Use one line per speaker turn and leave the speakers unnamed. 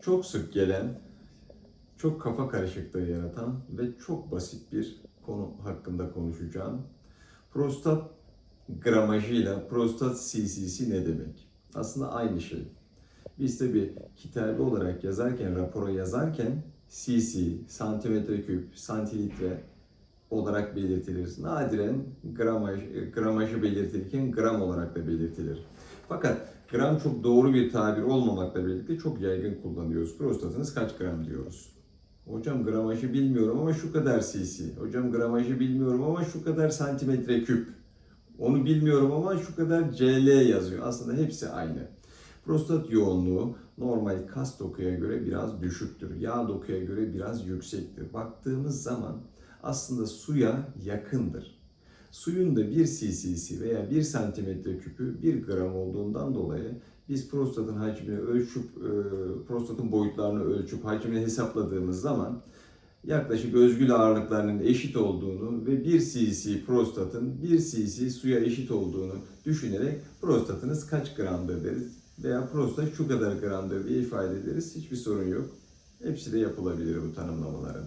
çok sık gelen, çok kafa karışıklığı yaratan ve çok basit bir konu hakkında konuşacağım. Prostat gramajıyla prostat CC'si ne demek? Aslında aynı şey. Biz de bir kitabe olarak yazarken, rapora yazarken cc, santimetre küp, santilitre olarak belirtilir. Nadiren gramaj, gramajı belirtilirken gram olarak da belirtilir. Fakat gram çok doğru bir tabir olmamakla birlikte çok yaygın kullanıyoruz. Prostatınız kaç gram diyoruz. Hocam gramajı bilmiyorum ama şu kadar cc. Hocam gramajı bilmiyorum ama şu kadar santimetre küp. Onu bilmiyorum ama şu kadar cl yazıyor. Aslında hepsi aynı. Prostat yoğunluğu normal kas dokuya göre biraz düşüktür. Yağ dokuya göre biraz yüksektir. Baktığımız zaman aslında suya yakındır. Suyun da 1 cc'si veya 1 santimetre küpü 1 gram olduğundan dolayı biz prostatın hacmini ölçüp, e, prostatın boyutlarını ölçüp hacmini hesapladığımız zaman yaklaşık özgül ağırlıklarının eşit olduğunu ve 1 cc prostatın 1 cc suya eşit olduğunu düşünerek prostatınız kaç gramdır deriz veya prostat şu kadar gramdır diye ifade ederiz. Hiçbir sorun yok. Hepsi de yapılabilir bu tanımlamaların.